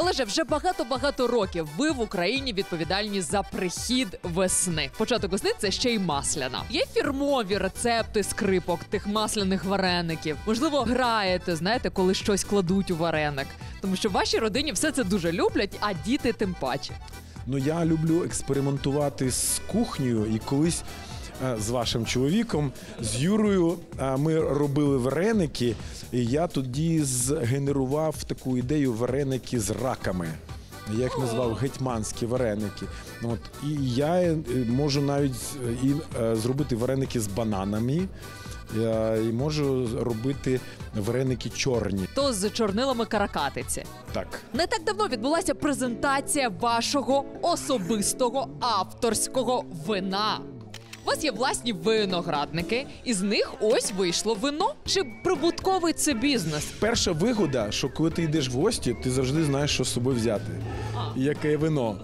Олеже, вже багато-багато років ви в Україні відповідальні за прихід весни. Початок весни це ще й масляна. Є фірмові рецепти скрипок тих масляних вареників. Можливо, граєте, знаєте, коли щось кладуть у вареник. Тому що в вашій родині все це дуже люблять, а діти тим паче. Ну я люблю експериментувати з кухнею і колись. Е, З вашим чоловіком, з Юрою, е, ми робили вареники, і я тоді згенерував таку ідею вареники з раками. Я їх назвав гетьманські вареники. От і я е, можу навіть і зробити вареники з бананами, е, і можу робити вареники чорні. То з чорнилами каракатиці. Так. Не так давно відбулася презентація вашого особистого авторського вина. У вас є власні виноградники, і з них ось вийшло вино. Чи прибутковий це бізнес? Перша вигода, що коли ти йдеш в гості, ти завжди знаєш, що з собою взяти. Яке вино.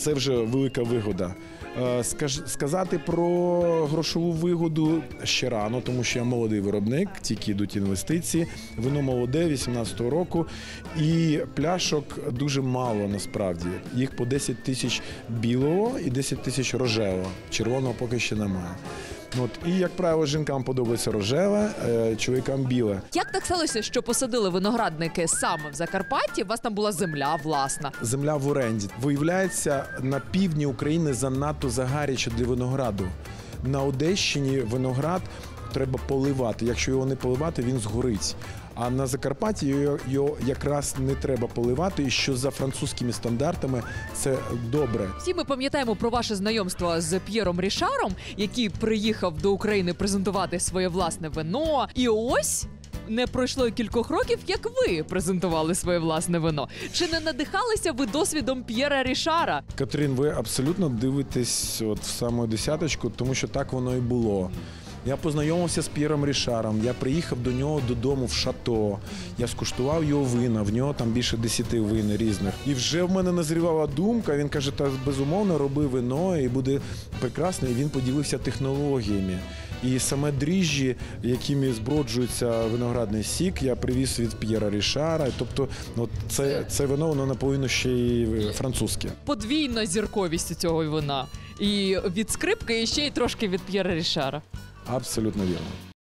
Це вже велика вигода. Е, сказати про грошову вигоду ще рано, тому що я молодий виробник, тільки йдуть інвестиції. Вино молоде, 18-го року, і пляшок дуже мало насправді. Їх по 10 тисяч білого і 10 тисяч рожевого. Червоного поки ще немає. От і як правило, жінкам подобається рожеве, е, чоловікам біле. Як так сталося, що посадили виноградники саме в Закарпатті? У вас там була земля власна. земля в оренді. Виявляється, на півдні України занадто загаряче для винограду. На Одещині виноград треба поливати. Якщо його не поливати, він згорить. А на Закарпатті його, його якраз не треба поливати, і що за французькими стандартами це добре. Всі ми пам'ятаємо про ваше знайомство з П'єром Рішаром, який приїхав до України презентувати своє власне вино. І ось. Не пройшло кількох років, як ви презентували своє власне вино. Чи не надихалися ви досвідом П'єра Рішара? Катрин, ви абсолютно дивитесь от в саму десяточку, тому що так воно і було. Я познайомився з П'єром Рішаром. Я приїхав до нього додому в шато. Я скуштував його вина. В нього там більше десяти вин різних. І вже в мене назрівала думка. Він каже: та безумовно роби вино і буде прекрасно. І він поділився технологіями. І саме дріжджі, якими зброджується виноградний сік, я привіз від П'єра Рішара. Тобто, от це, це вино воно наполовину ще й французьке. Подвійна зірковість цього вина. І від скрипки, і ще й трошки від П'єра Рішара. Абсолютно вірно.